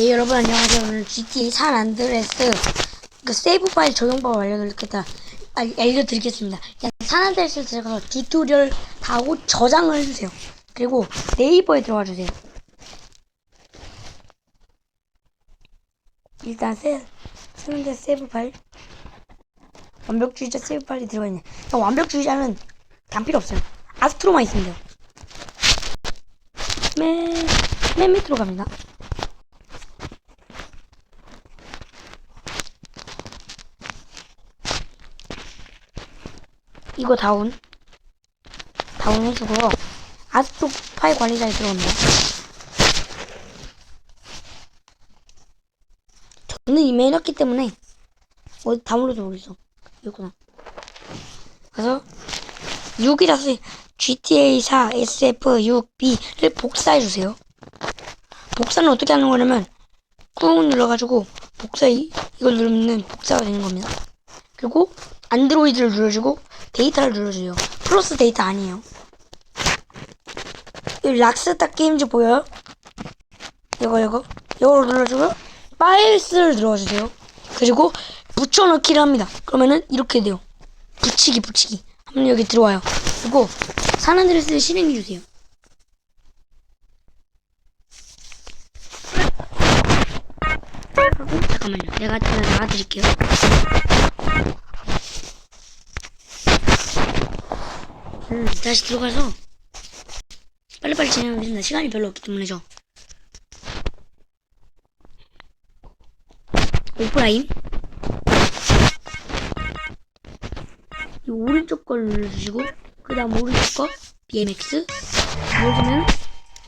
네 여러분 안녕하세요. 오늘 GTA 산 안드레스 그 세이브 파일 적용법 알려드리겠다 아, 알려드리겠습니다. 산 안드레스 들어가서 튜토리얼 다 하고 저장을 해주세요. 그리고 네이버에 들어가 주세요. 일단 세, 산 안드레스 세이브 파일. 완벽주의자 세이브 파일이 들어가 있네. 완벽주의자는 단 필요 없어요. 아스트로만 있으면 돼요. 맨, 맨 밑으로 갑니다 이거 다운. 다운 해주고요. 아스트로 파일 관리자에 들어옵니다. 저는 이미 해놨기 때문에 어디 다운로드 모르겠어. 여기구나. 그래서 6이라서 GTA 4 SF 6 B를 복사해 주세요. 복사는 어떻게 하는 거냐면 꾹 눌러가지고 복사 이- 이걸 누르면 복사가 되는 겁니다. 그리고 안드로이드를 눌러주고 데이터를 눌러줘요. 플러스 데이터 아니에요. 이 락스타 게임즈 보여요? 이거 이거 이걸 눌러주고 파일스를 눌러주세요. 그리고 붙여넣기를 합니다. 그러면은 이렇게 돼요. 붙이기 붙이기 하면 여기 들어와요. 그리고 산안드레스를 실행해 주세요. 하고 잠깐만요. 내가 제가 나와드릴게요. 음, 다시 들어가서 빨리빨리 진행하면 된다. 시간이 별로 없기 때문에죠. 오프라인 이 오른쪽 걸 눌러주시고 그 다음 오른쪽 거 BMX 눌러주면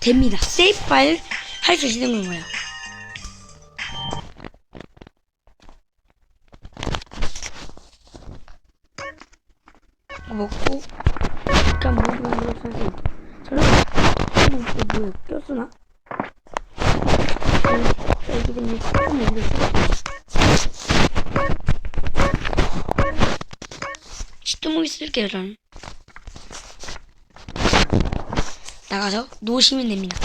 됩니다. 세이프 파일 할 수 있는. 이거 먹고 잠깐 먹으면 선생님 저는 이거 뭐야 꼈으나? 여기 때문에 조금 옮겼어 시트무기 쓸게요 저는 나가서 놓으시면 됩니다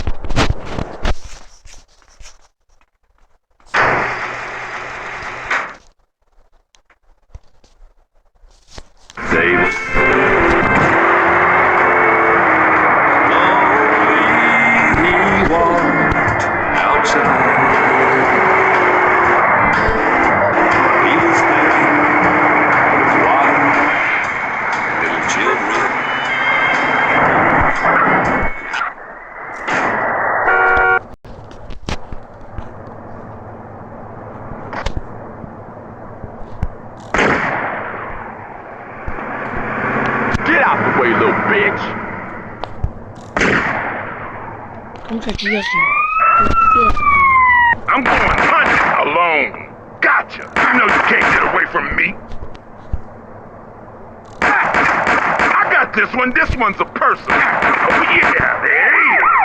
Save. out the way, little bitch. I'm going hunting alone. Gotcha. You know you can't get away from me. I got this one. This one's a person. Oh, yeah. Hey.